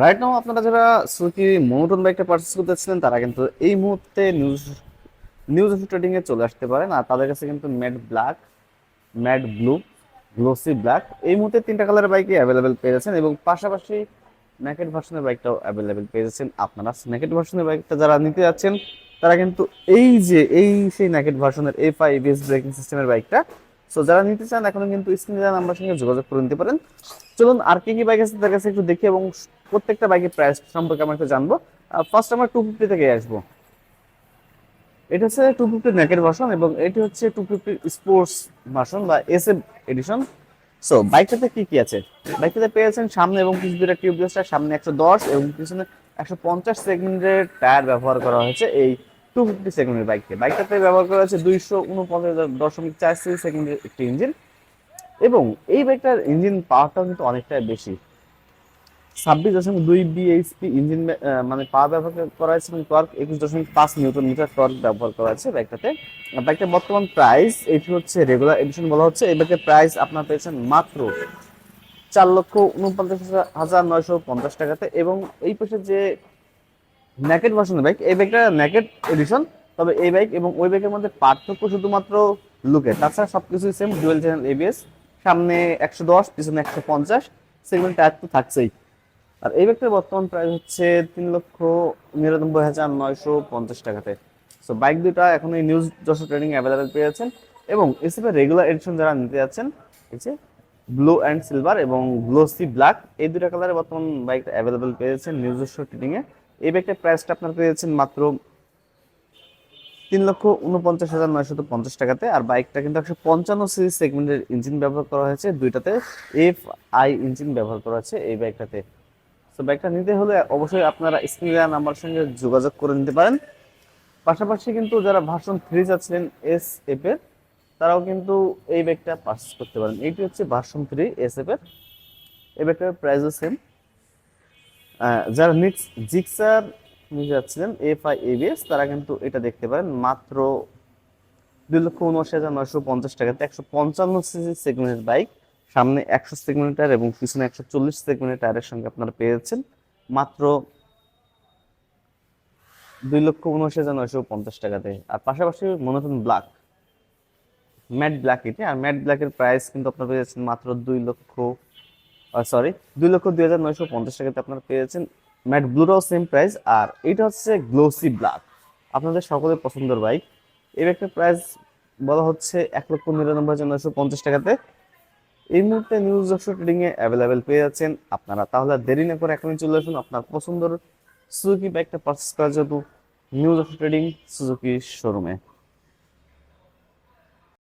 Right now আপনারা যারা সুকি monotone বাইকটা পারচেস করতেছিলেন, তারা কিন্তু এই মুহূর্তে নিউজ নিউজ ট্রেডিং এ চলে আসতে পারেন। আর তাদের কাছে কিন্তু matte black matte blue glossy black এই মুহূর্তে তিনটা কালারের বাইকই অ্যাভেলেবেল পেয়ে যাচ্ছেন এবং পাশাপাশি নেকেট ভার্সনের বাইকটাও অ্যাভেলেবেল পেয়ে যাচ্ছেন আপনারা। নেকেট ভার্সনের বাইকটা যারা নিতে যাচ্ছেন, তারা কিন্তু এই যে, এই সেই নেকেট ভার্সনের এফ আই বিএস ব্রেকিং সিস্টেমের বাইকটা সো যারা নিতে চান, এখনও কিন্তু স্ক্রিনে দেওয়া নাম্বার সঙ্গে যোগাযোগ করে নিতে পারেন। চলুন আর কি কি বাইক আছে তার কাছে একটু দেখি এবং প্রত্যেকটা বাইকের প্রাইস সম্পর্কে আমরা একটু জানব। ফার্স্ট আমরা টু ফিফটি থেকে আসব। এটা হচ্ছে টু ফিফটি নেকের ভার্সন এবং এটি হচ্ছে টু ফিফটি স্পোর্টস ভার্সন বা এস এফ এডিশন সো বাইকটাতে কি কি আছে? বাইকটাতে পেয়েছেন সামনে এবং পিছনে দুটা টিউবলেসটার সামনে একশো দশ এবং পিছনে একশো পঞ্চাশ সেগমেন্টের টায়ার ব্যবহার করা হয়েছে। এই টু। ফিফটি সেগমেন্টের বাইককে বাইকটাতে ব্যবহার করা হয়েছে দুইশো উনপঞ্চাশ দশমিক চার সি সেগমেন্টের একটি ইঞ্জিন এবং এই বাইকটার ইঞ্জিন পাওয়ারটাও কিন্তু অনেকটাই বেশি। ছাব্বিশ দশমিক দুই বিএইচপি ইঞ্জিন মানে পাওয়ার ব্যবহার করা হয়েছে এবং টর্ক একুশ দশমিক পাঁচ নিউটন মিটার টর্ক ব্যবহার করা হয়েছে বাইকটাতে বাইকটার বর্তমান প্রাইস এটি হচ্ছে রেগুলার এডিশন বলা হচ্ছে। এই বাইকের প্রাইস আপনার পেয়েছেন মাত্র চার লক্ষ উনপঞ্চাশ হাজার নয়শো পঞ্চাশ টাকাতে। এবং এই পাশে যে ন্যাকেট ভার্সনের বাইক এই বাইকটা ন্যাকেট এডিশন তবে এই বাইক এবং ওই বাইকের মধ্যে পার্থক্য শুধুমাত্র লুকে তাছাড়া সবকিছু সেম ডুয়েল চ্যানেল এবিএস সামনে একশো দশ, পিছনে একশো পঞ্চাশ সেগমেন্ট টায়ার তো থাকছেই। আর এই বাইকটার বর্তমান প্রাইস হচ্ছে তিন লক্ষ নিরানব্বই হাজার নয়শো পঞ্চাশ টাকাতে। সো বাইক দুটা এখন এই নিউজ যশোর ট্রেডিং অ্যাভেলেবেল পেয়ে যাচ্ছেন এবং এসএফের রেগুলার এডিশন যারা নিতে যাচ্ছেন, এই যে ব্লু অ্যান্ড সিলভার এবং গ্লোসি ব্ল্যাক এই দুটা কালারে বর্তমান বাইকটা অ্যাভেলেবেল পেয়ে নিউজ যশোর ট্রেডিং এ এই ব্যাগটার প্রাইসটা আপনার পেয়ে যাচ্ছেন মাত্র তিন লক্ষ উনপঞ্চাশ হাজার নয়শত পঞ্চাশ টাকাতে। আর বাইকটা কিন্তু একশো পঞ্চান্ন সিরিজ সেগমেন্টের ইঞ্জিন ব্যবহার করা হয়েছে। দুইটাতে এফ আই ইঞ্জিন ব্যবহার করা হয়েছে এই বাইকটাতে। তো বাইকটা নিতে হলে অবশ্যই আপনারা স্ক্রিনে নাম্বার সঙ্গে যোগাযোগ করে নিতে পারেন। পাশাপাশি কিন্তু যারা ভার্সন থ্রি যাচ্ছিলেন এস এফ এর, তারাও কিন্তু এই ব্যাগটা পারচেস করতে পারেন। এইটি হচ্ছে ভার্সন থ্রি এস এফ এর। এই ব্যাগটার প্রাইসও সেম যারা নিক্স জিক্সার নিয়ে যাচ্ছিলেন এফ আই এবিএস তারা কিন্তু এটা দেখতে পারেন, মাত্র দুই লক্ষ উনআশি হাজার নয়শো পঞ্চাশ টাকাতে একশো পঞ্চান্ন সিসি সেগমেন্টের বাইক, সামনে একশো সেগমেন্টের এবং পিছনে একশো চল্লিশ সেগমেন্টের টায়ারের সঙ্গে আপনারা পেয়ে যাচ্ছেন মাত্র দুই লক্ষ উনআশি হাজার নয়শো পঞ্চাশ টাকাতে। আর পাশাপাশি মনোটন ব্ল্যাক, ম্যাট ব্ল্যাক এটি, আর ম্যাট ব্ল্যাকের প্রাইস কিন্তু আপনারা পেয়ে যাচ্ছেন মাত্র দুই লক্ষ সরি দুই লক্ষ দুই হাজার নয়শো পঞ্চাশ টাকাতে আপনারা পেয়ে যাচ্ছেন ম্যাট ব্লুটাও সেম প্রাইস আর এটা হচ্ছে গ্লোসি ব্ল্যাক আপনাদের সকলের পছন্দের বাইক এই বাইকটার প্রাইস বলা হচ্ছে এক লক্ষ নিরানব্বই হাজার নয়শো পঞ্চাশ টাকাতে। এই মুহূর্তে নিউজ ডক্টর ট্রেডিংয়ে অ্যাভেলেবেল পেয়ে যাচ্ছেন আপনারা। তাহলে দেরি না করে এখনই চলে আসুন আপনার পছন্দের সুজুকি বাইকটা পারচেস করার জন্য। নিউজ ডক্টর ট্রেডিং সুজুকি শোরুমে